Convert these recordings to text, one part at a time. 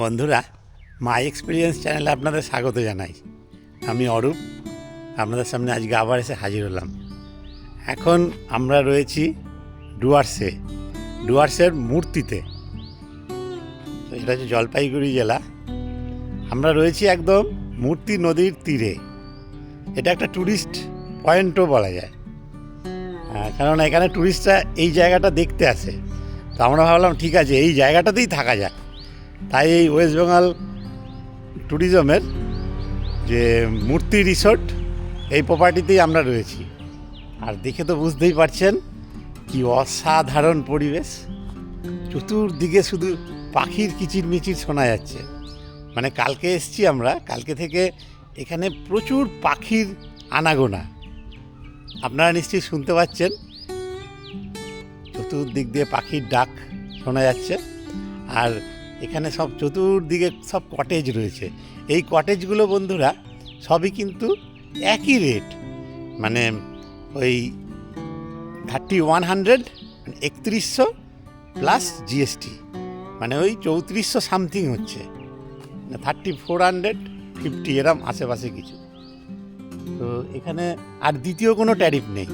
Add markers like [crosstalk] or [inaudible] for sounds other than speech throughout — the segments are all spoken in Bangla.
বন্ধুরা মাই এক্সপিরিয়েন্স চ্যানেলে আপনাদের স্বাগত জানাই। আমি অরূপ, আপনাদের সামনে আজকে আবার এসে হাজির হলাম। এখন আমরা রয়েছি ডুয়ার্সে, ডুয়ার্সের মূর্তিতে। এটা হচ্ছে জলপাইগুড়ি জেলা। আমরা রয়েছি একদম মূর্তি নদীর তীরে। এটা একটা ট্যুরিস্ট পয়েন্টও বলা যায়। কারণ এখানে ট্যুরিস্টরা এই জায়গাটা দেখতে আসে। তো আমরা ভাবলাম, ঠিক আছে, এই জায়গাটাতেই থাকা যাক। তাই এই ওয়েস্ট বেঙ্গল ট্যুরিজমের যে মূর্তি রিসোর্ট, এই প্রপার্টিতেই আমরা রয়েছি। আর দেখে তো বুঝতেই পারছেন কি অসাধারণ পরিবেশ। চতুর্দিকে শুধু পাখির কিচির মিচির শোনা যাচ্ছে। মানে কালকে এসছি আমরা, কালকে থেকে এখানে প্রচুর পাখির আনাগোনা। আপনারা নিশ্চয়ই শুনতে পাচ্ছেন। চতুর্দিক দিয়ে পাখির ডাক শোনা যাচ্ছে। আর এখানে সব চতুর্দিকে সব কটেজ রয়েছে। এই কটেজগুলো বন্ধুরা, সবই কিন্তু একই রেট মানে ওই থার্টি ওয়ান হান্ড্রেড একত্রিশশো প্লাস জিএসটি মানে ওই চৌত্রিশশো সামথিং হচ্ছে। থার্টি ফোর হান্ড্রেড ফিফটি এরম আশেপাশে কিছু। তো এখানে আর দ্বিতীয় কোনো ট্যারিফ নেই,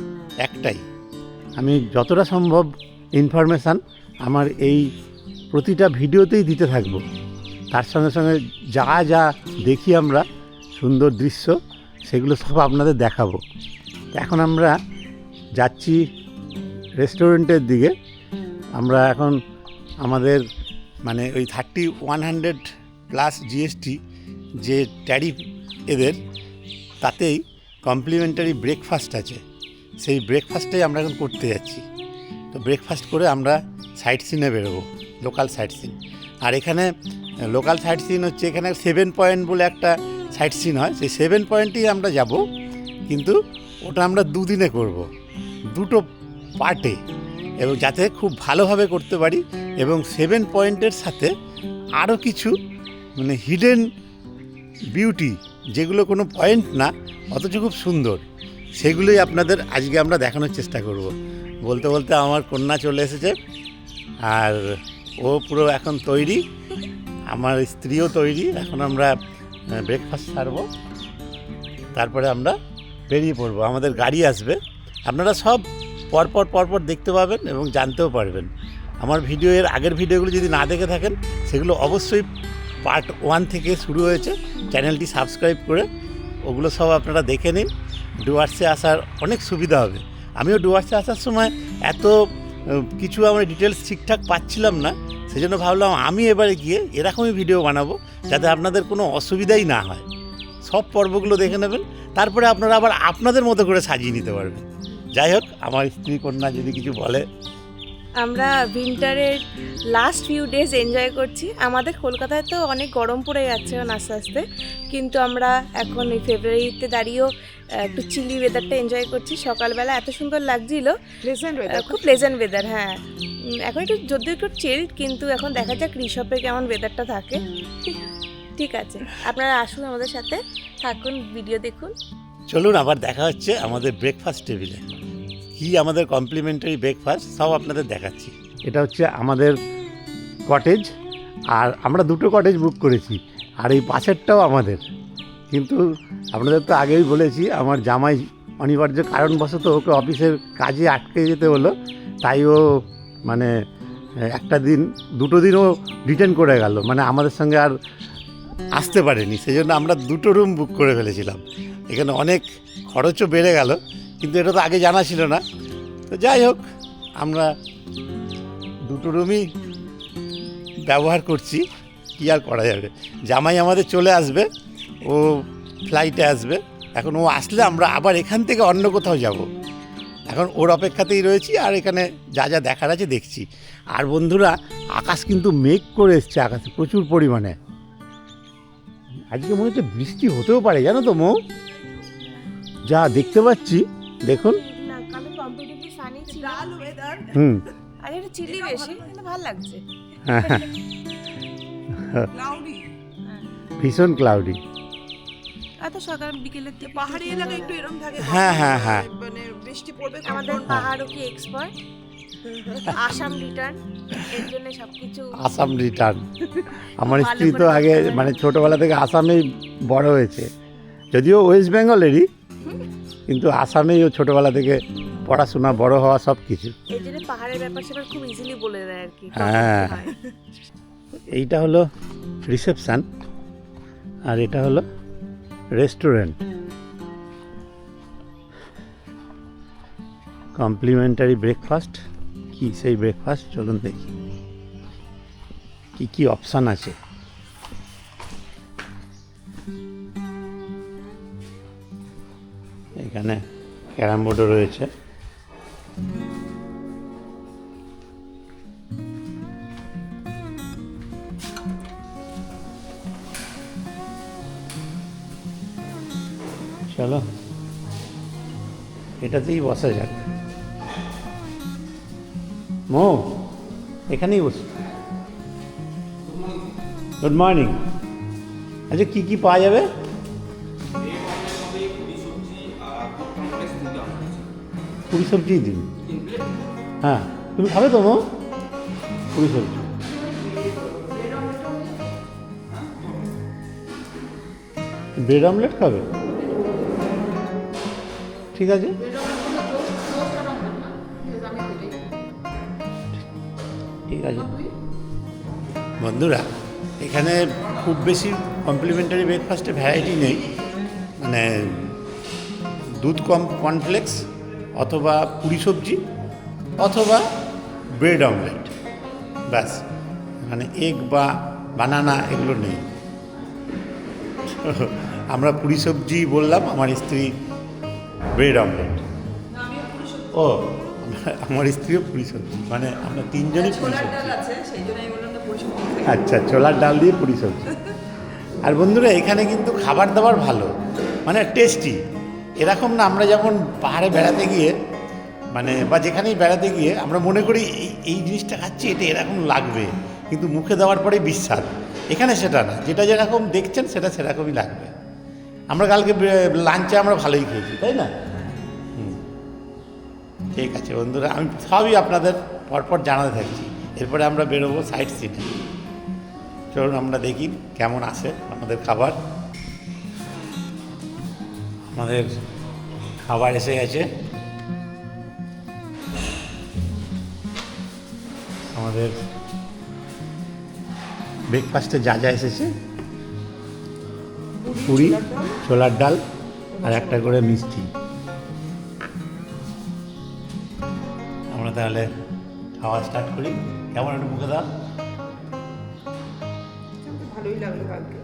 একটাই। আমি যতটা সম্ভব ইনফরমেশান আমার এই প্রতিটা ভিডিওতেই দিতে থাকব। তার সঙ্গে সঙ্গে যা যা দেখি আমরা, সুন্দর দৃশ্য, সেগুলো সব আপনাদের দেখাবো। এখন আমরা যাচ্ছি রেস্টুরেন্টের দিকে। আমরা এখন আমাদের মানে ওই thirty one hundred plus GST যে ট্যারিফ এদের, তাতেই কমপ্লিমেন্টারি ব্রেকফাস্ট আছে। সেই ব্রেকফাস্টটাই আমরা এখন করতে যাচ্ছি। তো ব্রেকফাস্ট করে আমরা সাইট সিনে বেরোবো। লোকাল সাইট সিন আর এখানে লোকাল সাইট সিন হচ্ছে এখানে সেভেন পয়েন্ট বলে একটা সাইট সিন হয়। সেই সেভেন পয়েন্টেই আমরা যাব, কিন্তু ওটা আমরা দুদিনে করব। দুটো পার্টে। এবং যাতে খুব ভালোভাবে করতে পারি, এবং সেভেন পয়েন্টের সাথে আরও কিছু মানে হিডেন বিউটি, যেগুলো কোনো পয়েন্ট না, অথচ খুব সুন্দর, সেগুলোই আপনাদের আজকে আমরা দেখানোর চেষ্টা করব। বলতে বলতে আমার কন্যা চলে এসেছে, আর ও পুরো এখন তৈরি, আমার স্ত্রীও তৈরি, এখন আমরা ব্রেকফাস্ট সারবো, তারপরে আমরা বেরিয়ে পড়ব, আমাদের গাড়ি আসবে, আপনারা সব পরপর পরপর দেখতে পাবেন এবং জানতেও পারবেন। আমার ভিডিও এর আগের ভিডিওগুলো যদি না দেখে থাকেন, সেগুলো অবশ্যই পার্ট ওয়ান থেকে শুরু হয়েছে চ্যানেলটি সাবস্ক্রাইব করে, ওগুলো সব আপনারা দেখে নিন ডুয়ার্সে আসার অনেক সুবিধা হবে। আমিও ডুয়ার্সে আসার সময় এত কিছু আমরা ডিটেলস ঠিকঠাক পাচ্ছিলাম না, সেজন্য ভাবলাম আমি এবারে গিয়ে এরকমই ভিডিও বানাবো, যাতে আপনাদের কোনো অসুবিধাই না হয়। সব পর্বগুলো দেখে নেবেন, তারপরে আপনারা আবার আপনাদের মতো করে সাজিয়ে নিতে পারবেন। যাই হোক, আমার স্ত্রী কন্যা যদি কিছু বলে। আমরা উইন্টারের লাস্ট ফিউ ডেজ এনজয় করছি। আমাদের কলকাতায় তো অনেক গরম পড়ে যাচ্ছে আস্তে আস্তে, কিন্তু আমরা এখন এই ফেব্রুয়ারিতে দাঁড়িয়েও একটু চিলি ওয়েদারটা এনজয় করছি। সকালবেলা এত সুন্দর লাগছিল। প্লেজেন্ট ওয়েদার খুব প্লেজেন্ট ওয়েদার হ্যাঁ। এখন একটু যদিও একটু চিল্ড কিন্তু এখন দেখা যাক ঋষভে কেমন ওয়েদারটা থাকে। ঠিক আছে। আপনারা আসুন আমাদের সাথে থাকুন ভিডিও দেখুন। চলুন আবার দেখা হচ্ছে আমাদের ব্রেকফাস্ট টেবিলে কি আমাদের কমপ্লিমেন্টারি ব্রেকফাস্ট সব আপনাদের দেখাচ্ছি। এটা হচ্ছে আমাদের কটেজ আর আমরা দুটো কটেজ বুক করেছি। আর এই পাশেরটাও আমাদের। কিন্তু আপনাদের তো আগেই বলেছি, আমার জামাই অনিবার্য কারণবশত ওকে অফিসের কাজে আটকে যেতে হলো, তাই ও মানে একটা দিন, দুটো দিনও রিটার্ন করে গেল মানে আমাদের সঙ্গে আর আসতে পারেনি সেই জন্য আমরা দুটো রুম বুক করে ফেলেছিলাম। এখানে অনেক খরচও বেড়ে গেল, কিন্তু এটা তো আগে জানা ছিল না। তো যাই হোক, আমরা দুটো রুমই ব্যবহার করছি, কী আর করা যাবে? জামাই আমাদের চলে আসবে, ও ফ্লাইটে আসবে। এখন ও আসলে আমরা আবার এখান থেকে অন্য কোথাও যাব। এখন ওর অপেক্ষাতেই রয়েছি আর এখানে যা যা দেখার আছে দেখছি। আর বন্ধুরা আকাশ কিন্তু মেঘ করে এসছে আকাশে প্রচুর পরিমাণে। আজকে মনে হচ্ছে বৃষ্টি হতেও পারে জানো তো মৌ? যা দেখতে পাচ্ছি দেখুন। হুম। চিলি বেশি। ভালো লাগছে। হ্যাঁ। হ্যাঁ ভীষণ ক্লাউডি এত সকাল বিকেলের দিকে পাহাড়ি এলাকা একটু এরকম থাকে হ্যাঁ, হ্যাঁ, হ্যাঁ। মানে বৃষ্টি পড়বে আমাদের পাহাড়ও কি এক্সপার্ট আসাম রিটার্ন এর জন্য সবকিছু আসাম রিটার্ন আমার স্ত্রী তো আগে মানে ছোটোবেলা থেকে আসামেই বড় হয়েছে। যদিও ওয়েস্ট বেঙ্গলেরই কিন্তু আসামেই ও ছোটোবেলা থেকে পড়াশোনা বড় হওয়া সব কিছু এই জন্য পাহাড়ের ব্যাপার স্যাপার খুব ইজিলি বলে দেয় আর কি হ্যাঁ। এইটা হলো রিসেপশান আর এটা হলো রেস্টুরেন্ট। Complimentary breakfast? কি সেই ব্রেকফাস্ট? চলুন দেখি। কি কি অপশান আছে? এখানে ক্যারাম বোর্ডও রয়েছে। চলো। এটাতেই বসা যাক। মো, এখানেই বস। গুড মর্নিং আচ্ছা কি কী পাওয়া যাবে? পুরি সবজি দিন হ্যাঁ তুমি খাবে তো মো? পুরি সবজি। ব্রেড অমলেট খাবে? ঠিক আছে? ঠিক আছে। বন্ধুরা, এখানে খুব বেশি কমপ্লিমেন্টারি ব্রেকফাস্টে ভ্যারাইটি নেই। মানে দুধ কম কর্নফ্লেক্স অথবা পুরি সবজি অথবা ব্রেড অমলেট ব্যাস মানে এগ বা বানানা এগুলো নেই। [laughs] আমরা পুরি সবজি বললাম, আমার স্ত্রী ব্রেড অমলেট ও আমার- আমার স্ত্রীও পুরি সবজি মানে আমরা তিনজনই পুরি সবজি আচ্ছা ছোলার ডাল দিয়ে পুরি সবজি আর বন্ধুরা এখানে কিন্তু খাবার দাবার ভালো মানে টেস্টি এরকম না আমরা যেমন পাহাড়ে বেড়াতে গিয়ে মানে বা যেখানেই বেড়াতে গিয়ে আমরা মনে করি এই এই জিনিসটা খাচ্ছি এটা এরকম লাগবে। কিন্তু মুখে দেওয়ার পরে বিস্বাদ এখানে সেটা না যেটা যেরকম দেখছেন সেটা সেরকমই লাগবে। আমরা কালকে লাঞ্চে আমরা ভালোই খেয়েছি, তাই না? ঠিক আছে বন্ধুরা, আমি সবই আপনাদের পরপর জানাতে থাকছি। এরপরে আমরা বেরোবো সাইড সিনে চলুন আমরা দেখি কেমন আসে আমাদের খাবার। আমাদের খাবার এসে গেছে। আমাদের ব্রেকফাস্টে যা যা এসেছে। পুরি ছোলার ডাল আর একটা করে মিষ্টি। আমরা তাহলে খাওয়া স্টার্ট করি। কেমন একটু মুখে দাও। ভালোই লাগল কালকে।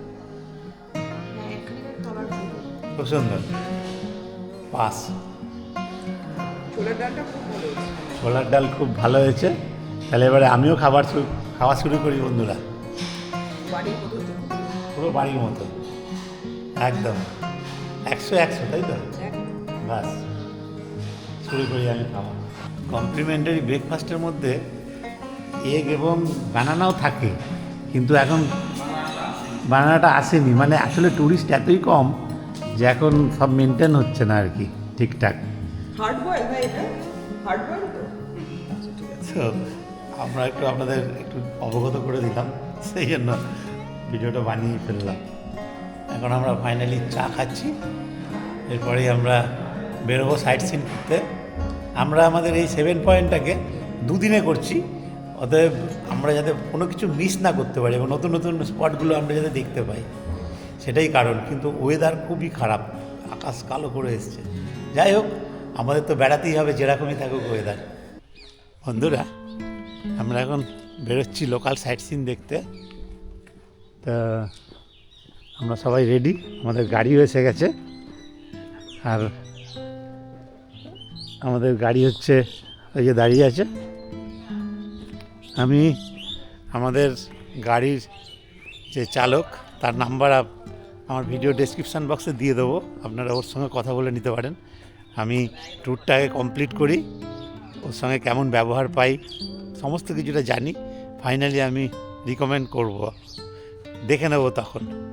খুব সুন্দর। পাস। ছোলার ডালটা খুব ভালো ছোলার ডাল খুব ভালো হয়েছে। তাহলে এবারে আমিও খাবার খাওয়া শুরু করি বন্ধুরা। পুরো বাড়ির মতো। একদম। একশো একশো তাই তো। বাস শুরু করি আমি খাওয়া। কমপ্লিমেন্টারি ব্রেকফাস্টের মধ্যে এগ এবং বানানাও থাকে কিন্তু এখন বানানাটা আসেনি। মানে আসলে ট্যুরিস্ট এতই কম যে এখন সব মেনটেন হচ্ছে না আর কি ঠিকঠাক। হার্ড বয়েল ভাই এটা? হার্ড বয়েল তো? ঠিক আছে তো আমরা একটু আপনাদের একটু অবগত করে দিলাম সেই জন্য ভিডিওটা বানিয়ে ফেললাম। এখন আমরা ফাইনালি চা খাচ্ছি। এরপরেই আমরা বেরোবো সাইট সিন করতে আমরা আমাদের এই সেভেন পয়েন্টটাকে দুদিনে করছি। অতএব আমরা যাতে কোনো কিছু মিস না করতে পারি এবং নতুন নতুন স্পটগুলো আমরা যাতে দেখতে পাই, সেটাই কারণ। কিন্তু ওয়েদার খুবই খারাপ, আকাশ কালো করে এসছে। যাই হোক, আমাদের তো বেড়াতেই হবে, যেরকমই থাকুক ওয়েদার বন্ধুরা, আমরা এখন বেরোচ্ছি লোকাল সাইট সিন দেখতে। তা আমরা সবাই রেডি আমাদের গাড়িও এসে গেছে। আর আমাদের গাড়ি হচ্ছে, ওই যে দাঁড়িয়ে আছে। আমি, আমাদের গাড়ির যে চালক, তার নাম্বার আমার ভিডিও ডেসক্রিপশান বক্সে দিয়ে দেবো। আপনারা ওর সঙ্গে কথা বলে নিতে পারেন। আমি ট্যুরটাকে কমপ্লিট করি, ওর সঙ্গে কেমন ব্যবহার পাই, সমস্ত কিছুটা জানি। ফাইনালি আমি রিকমেন্ড করব। দেখে নেব তখন।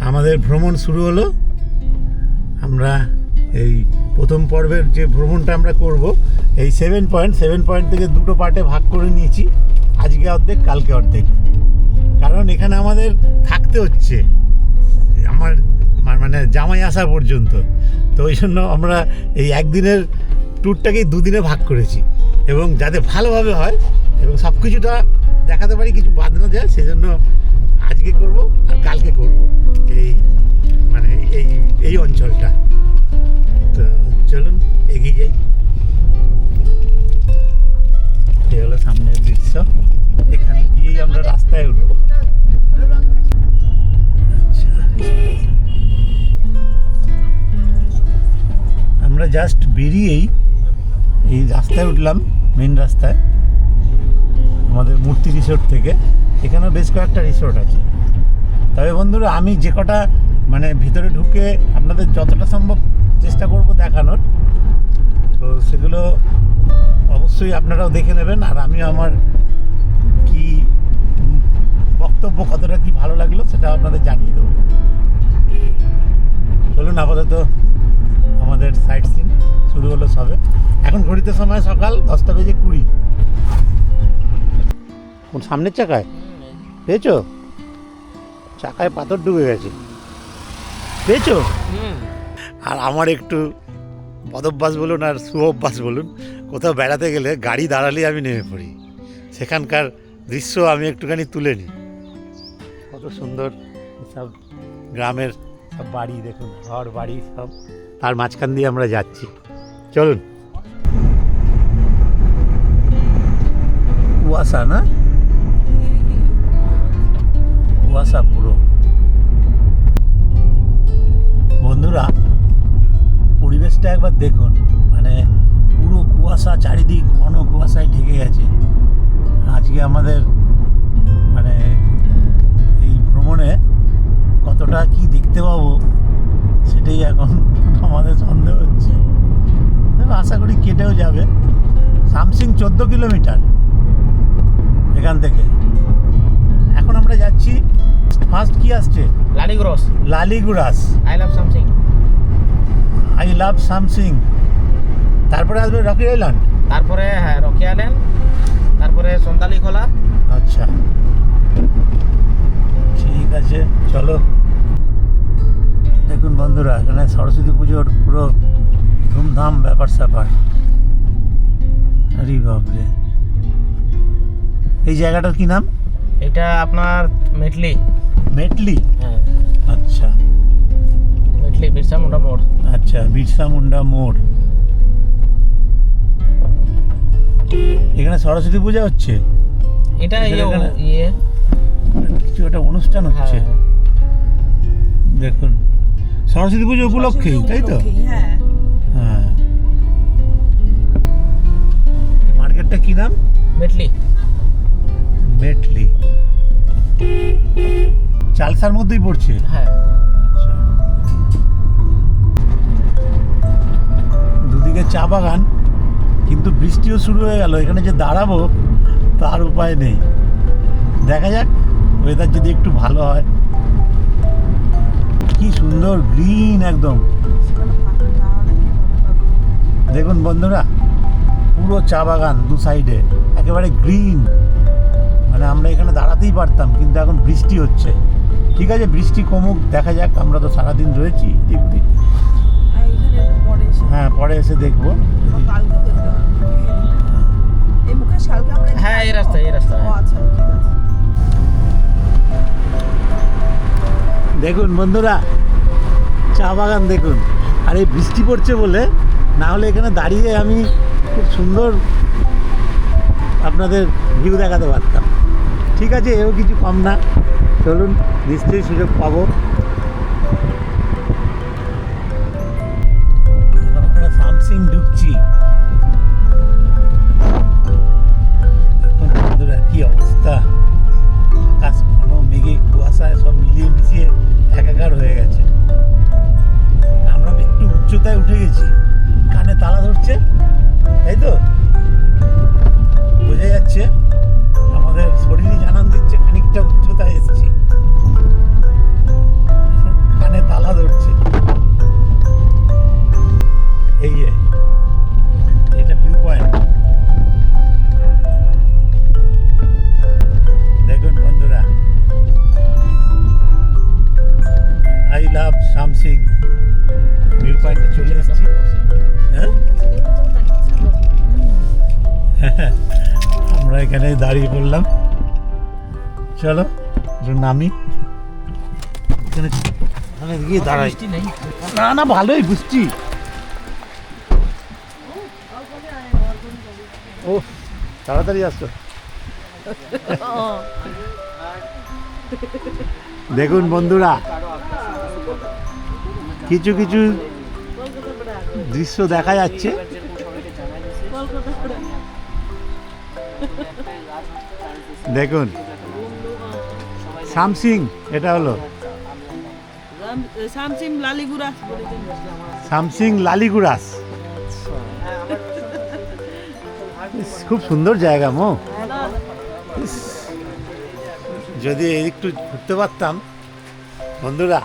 আমাদের ভ্রমণ শুরু হলো। আমরা এই প্রথম পর্বের যে ভ্রমণটা আমরা করব, এই সেভেন পয়েন্ট সেভেন পয়েন্ট থেকে দুটো পার্টে ভাগ করে নিয়েছি। আজকে অর্ধেক, কালকে অর্ধেক। কারণ এখানে আমাদের থাকতে হচ্ছে। আমার মানে জামাই আসা পর্যন্ত। তো ওই জন্য আমরা এই একদিনের ট্যুরটাকেই দুদিনে ভাগ করেছি। এবং যাতে ভালোভাবে হয় এবং সব কিছুটা দেখাতে পারি, কিছু বাদ না যায়, সেজন্য আজকে করব আর কালকে করব। এই এই অঞ্চলটা। তো চলুন, এগিয়ে যাই। হলো সামনের দৃশ্য। এখানে গিয়েই আমরা রাস্তায় উঠবো। আমরা জাস্ট বেরিয়েই এই রাস্তায় উঠলাম মেন রাস্তায়, আমাদের মূর্তি রিসোর্ট থেকে। এখানেও বেশ কয়েকটা রিসোর্ট আছে। তবে বন্ধুরা, আমি যে কটা মানে ভিতরে ঢুকে আপনাদের যতটা সম্ভব চেষ্টা করব দেখানোর। তো সেগুলো অবশ্যই আপনারাও দেখে নেবেন আর আমিও আমার কি বক্তব্য কতটা কি ভালো লাগল সেটা আপনাদের জানিয়ে দেবো। চলুন আপাতত আমাদের সাইট সিন শুরু হলো সবে। এখন ঘড়িতে সময় সকাল দশটা বেজে কুড়ি। কোন সামনের চাকায়? পেয়েছ? চাকায় পাথর ডুবে গেছে। পেয়েছ? আর আমার একটু পদভ্যাস বলুন আর সুঅভ্যাস বলুন কোথাও বেড়াতে গেলে গাড়ি দাঁড়ালেই আমি নেমে পড়ি। সেখানকার দৃশ্য আমি একটুখানি তুলে নিই। কত সুন্দর সব গ্রামের সব বাড়ি দেখুন ঘর বাড়ি সব। তার মাঝখান দিয়ে আমরা যাচ্ছি। চলুন। কুয়াশা না? কুয়াশা পুরো। পরিবেশটা একবার দেখুন মানে পুরো কুয়াশা চারিদিক ঘন কুয়াশায় ঢেকে গেছে। আজকে আমাদের মানে এই ভ্রমণে কতটা কি দেখতে পাবো সেটাই এখন [laughs] আমাদের সন্দেহ হচ্ছে। আশা করি কেটেও যাবে। সামসিং চোদ্দ কিলোমিটার এখান থেকে। এখন আমরা যাচ্ছি ফার্স্ট কি আসছে? লালি গ্রস Laliguras I love something I love something তারপরে আসবে রকি আইল্যান্ড। তারপরে হ্যাঁ রকি আইল্যান্ড। তারপরে সন্তালি খোলা। আচ্ছা। ঠিক আছে চলো। দেখুন বন্ধুরা এখানে সরস্বতী পুজোর পুরো ধুমধাম ব্যাপার স্যাপার। আরে বাপরে। এই জায়গাটার কি নাম? এটা আপনার মেটলি। মেটলি? হ্যাঁ। আচ্ছা। মেটলি বিরসা মুন্ডা মোড়। আচ্ছা বিরসা মুন্ডা মোড়। এখানে সরস্বতী পূজা হচ্ছে? এটা ইয়ে ইয়ে। কিছু একটা অনুষ্ঠান হচ্ছে। হ্যাঁ দেখুন সরস্বতী পুজো উপলক্ষে তাই তো? হ্যাঁ। হ্যাঁ। মার্কেটটা কি নাম? মেটলি। মেটলি। চালসার মধ্যেই পড়ছে? হ্যাঁ। দুদিকে চা বাগান, কিন্তু বৃষ্টিও শুরু হয়ে গেল। এখানে যে দাঁড়াবো, তার উপায় নেই। দেখা যাক ওয়েদার যদি একটু ভালো হয়। কি সুন্দর গ্রিন একদম। দেখুন বন্ধুরা, পুরো চা বাগান দু সাইডে একেবারে গ্রিন মানে আমরা এখানে দাঁড়াতেই পারতাম, কিন্তু এখন বৃষ্টি হচ্ছে। ঠিক আছে, বৃষ্টি কমুক, দেখা যাক, আমরা তো সারাদিন রয়েছি এদিক হ্যাঁ পরে এসে দেখব। হ্যাঁ এই রাস্তা এই রাস্তা আচ্ছা ঠিক আছে। দেখুন বন্ধুরা চা বাগান দেখুন। আর এই বৃষ্টি পড়ছে বলে না হলে এখানে দাঁড়িয়ে আমি খুব সুন্দর আপনাদের ভিউ দেখাতে পারতাম। ঠিক আছে এও কিছু কম না। চলুন নিশ্চয়ই সুযোগ পাবো। চলো নামি। গিয়ে দাঁড়াই। না না, ভালোই বুঝছি। ও, তাড়াতাড়ি আসো। দেখুন বন্ধুরা, কিছু কিছু দৃশ্য দেখা যাচ্ছে। দেখুন। সামসিং এটা হলো। সামসিং লালিগুড়া। সামসিং লালিগুড়াস। খুব সুন্দর জায়গা মো। যদি একটু ঘুরতে পারতাম। বন্ধুরা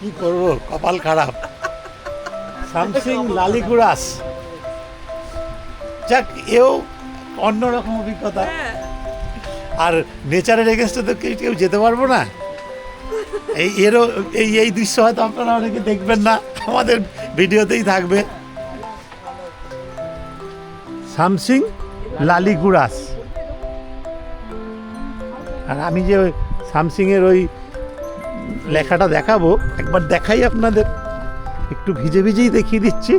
কি করব? কপাল খারাপ। সামসিং লালিগুড়াস। যাক এও অন্যরকম অভিজ্ঞতা। আর নেচারের এগেনস্টে তো কেউ যেতে পারব না। এই এরও এই এই দৃশ্য হয়তো আপনারা অনেকে দেখবেন না, আমাদের ভিডিওতেই থাকবে। সামসিং লালিগুড়াস। আর আমি যে সামসিংয়ের ওই লেখাটা দেখাবো, একবার দেখাই আপনাদের। একটু ভিজে ভিজেই দেখিয়ে দিচ্ছি।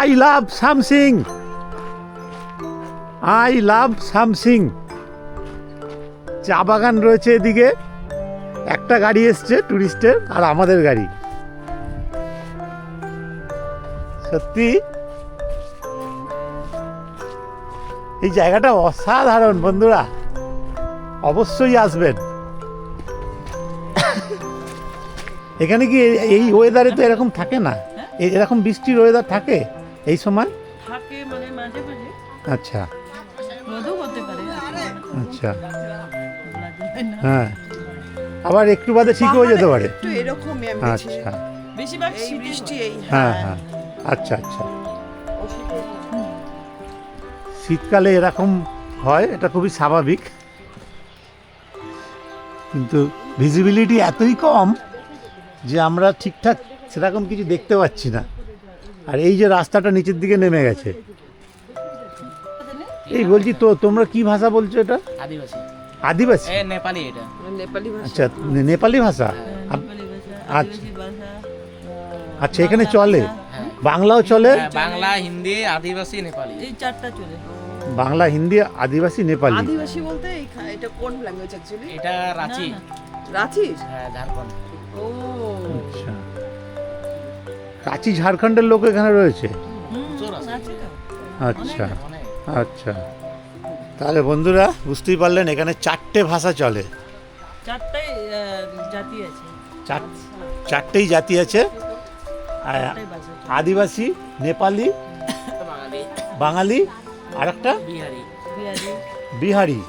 I love something! I love something! চা বাগান রয়েছে এদিকে। একটা গাড়ি এসছে টুরিস্টের আর আমাদের গাড়ি। সত্যি? এই জায়গাটা অসাধারণ বন্ধুরা। অবশ্যই আসবেন। এখানে কি এই- ওয়েদারে তো এরকম থাকে না? এরকম বৃষ্টির ওয়েদার থাকে এই সময়? থাকে মানে মাঝে মাঝে। আচ্ছা। আচ্ছা। হ্যাঁ। আবার একটু বাদে ঠিক হয়ে যেতে পারে। একটু এরকমই আমি আচ্ছা। বেশিরভাগ বৃষ্টি এই হ্যাঁ হ্যাঁ। আচ্ছা আচ্ছা। শীতকালে এরকম হয় এটা খুবই স্বাভাবিক। কিন্তু ভিজিবিলিটি এতই কম যে আমরা ঠিকঠাক সেরকম কিছু দেখতে পাচ্ছি না। আর এই যে রাস্তাটা নিচের দিকে নেমে গেছে। এই বলছি তো তোমরা কি ভাষা বলছো এটা? আদিবাসী। আদিবাসী? নেপালি এটা। নেপালি ভাষা। আচ্ছা নেপালি ভাষা? ভাষা আচ্ছা। আচ্ছা এখানে চলে? হ্যাঁ। বাংলাও চলে? হ্যাঁ, বাংলা হিন্দি আদিবাসী নেপালি। এই চারটা চলে। বাংলা হিন্দি আদিবাসী নেপালি? আদিবাসী বলতে এটা কোন ল্যাঙ্গুয়েজ অ্যাকচুয়ালি এটা রাঁচি। রাঁচি? হ্যাঁ ঝাড়খণ্ড। ও। আচ্ছা। কাঁচি ঝাড়খণ্ডের লোক এখানে রয়েছে। রাঁচি আচ্ছা। আচ্ছা। তাহলে বন্ধুরা বুঝতেই পারলেন এখানে চারটে ভাষা চলে। চারটাই জাতি আছে। চারটেই জাতি। আদিবাসী নেপালি বাঙালি আর একটা বিহারি।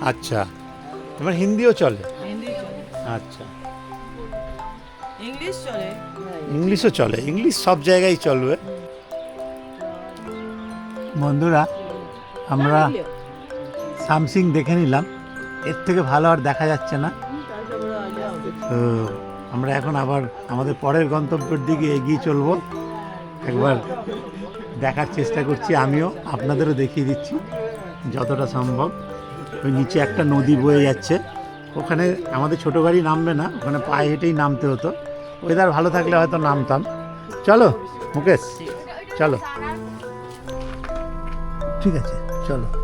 আচ্ছা তোমার হিন্দিও চলে। চলে। আচ্ছা। ইংলিশ চলে। ইংলিশও চলে ইংলিশ সব জায়গায় চলবে। বন্ধুরা আমরা সামসিং দেখে নিলাম। এর থেকে ভালো আর দেখা যাচ্ছে না। তো আমরা এখন আবার আমাদের পরের গন্তব্যের দিকে এগিয়ে চলব। একবার দেখার চেষ্টা করছি, আমিও আপনাদেরও দেখিয়ে দিচ্ছি যতটা সম্ভব। ওই নিচে একটা নদী বয়ে যাচ্ছে। ওখানে আমাদের ছোটো গাড়ি নামবে না, ওখানে পায়ে হেঁটেই নামতে হতো। ওয়েদার ভালো থাকলে হয়তো নামতাম। চলো, মুকেশ, চলো। ঠিক আছে। চলো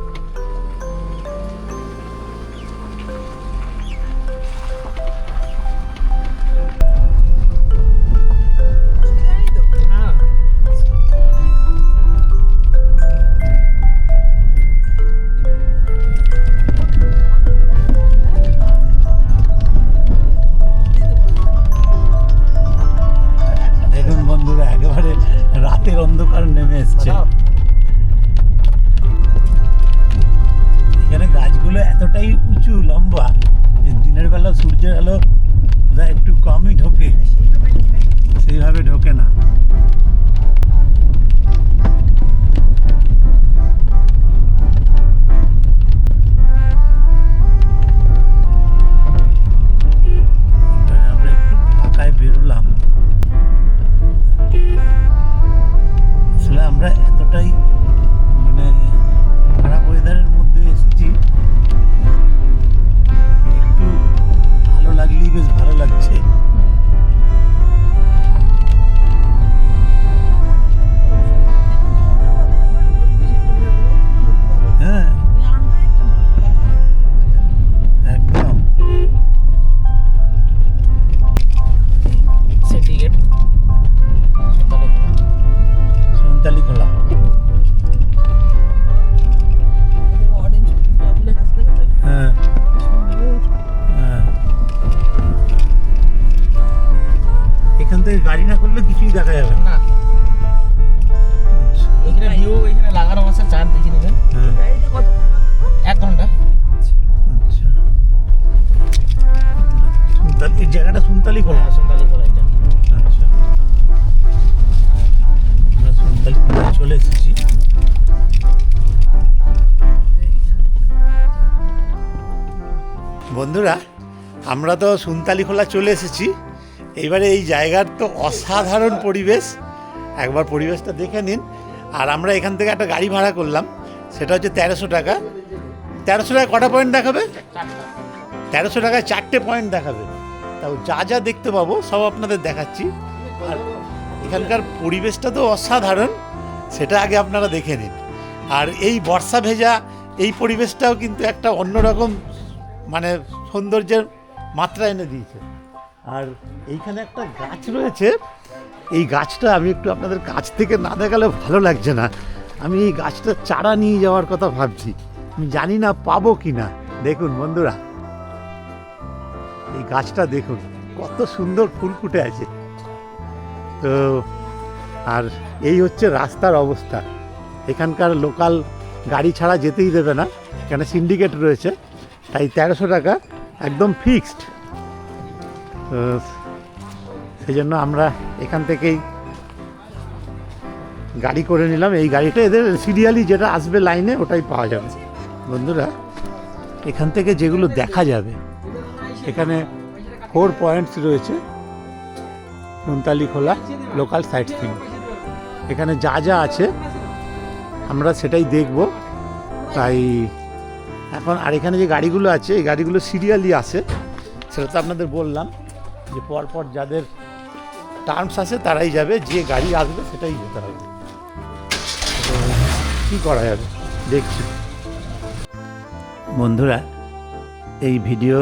আমরা তো সুনতালি খোলা চলে এসেছি। এবারে এই জায়গার তো অসাধারণ পরিবেশ। একবার পরিবেশটা দেখে নিন। আর আমরা এখান থেকে একটা গাড়ি ভাড়া করলাম। সেটা হচ্ছে তেরোশো টাকা। তেরোশো টাকা কটা পয়েন্ট দেখাবে? তেরোশো টাকায় চারটে পয়েন্ট দেখাবে। তাও যা যা দেখতে পাবো, সব আপনাদের দেখাচ্ছি। আর এখানকার পরিবেশটা তো অসাধারণ। সেটা আগে আপনারা দেখে নিন। আর এই বর্ষা ভেজা, এই পরিবেশটাও কিন্তু একটা অন্যরকম মানে সৌন্দর্যের মাত্রা এনে দিয়েছে। আর এইখানে একটা গাছ রয়েছে। এই গাছটা আমি একটু আপনাদের কাছ থেকে না দেখালে ভালো লাগছে না। আমি এই গাছটার চারা নিয়ে যাওয়ার কথা ভাবছি। আমি জানি না পাবো কি না দেখুন বন্ধুরা। এই গাছটা দেখুন, কত সুন্দর ফুল ফুটে আছে। তো, আর এই হচ্ছে রাস্তার অবস্থা। এখানকার লোকাল গাড়ি ছাড়া যেতেই দেবে না। এখানে সিন্ডিকেট রয়েছে, তাই তেরোশো টাকা। একদম ফিক্সড। তো সেই জন্য আমরা এখান থেকেই গাড়ি করে নিলাম। এই গাড়িটা এদের সিরিয়ালি যেটা আসবে লাইনে ওটাই পাওয়া যাবে। বন্ধুরা, এখান থেকে যেগুলো দেখা যাবে, এখানে ফোর পয়েন্টস রয়েছে। নুনতালি খোলা লোকাল সাইট সিন এখানে যা যা আছে, আমরা সেটাই দেখব। তাই এখন, আর এখানে যে গাড়িগুলো আছে, এই গাড়িগুলো সিরিয়ালি আসে সেটা তো আপনাদের বললাম যে পরপর যাদের টার্মস আছে, তারাই যাবে, যে গাড়ি আসবে, সেটাই যেতে হবে। কী করা যাবে? দেখছি। বন্ধুরা, এই ভিডিও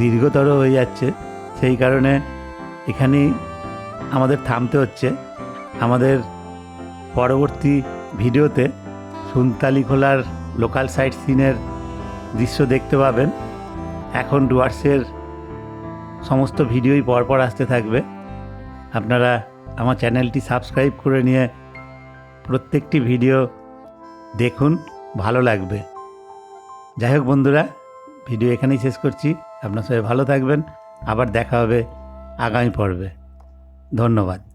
দীর্ঘতর হয়ে যাচ্ছে। সেই কারণে এখানেই আমাদের থামতে হচ্ছে। আমাদের পরবর্তী ভিডিওতে সুনতালি খোলার লোকাল সাইট সিনের দৃশ্য দেখতে পাবেন। এখন ডুয়ার্সের সমস্ত ভিডিওই পরপর আসতে থাকবে। আপনারা আমার চ্যানেলটি সাবস্ক্রাইব করে নিয়ে প্রত্যেকটি ভিডিও দেখুন, ভালো লাগবে। যাই হোক বন্ধুরা, ভিডিও এখানেই শেষ করছি। আপনার সবাই ভালো থাকবেন। আবার দেখা হবে আগামী পর্বে। ধন্যবাদ।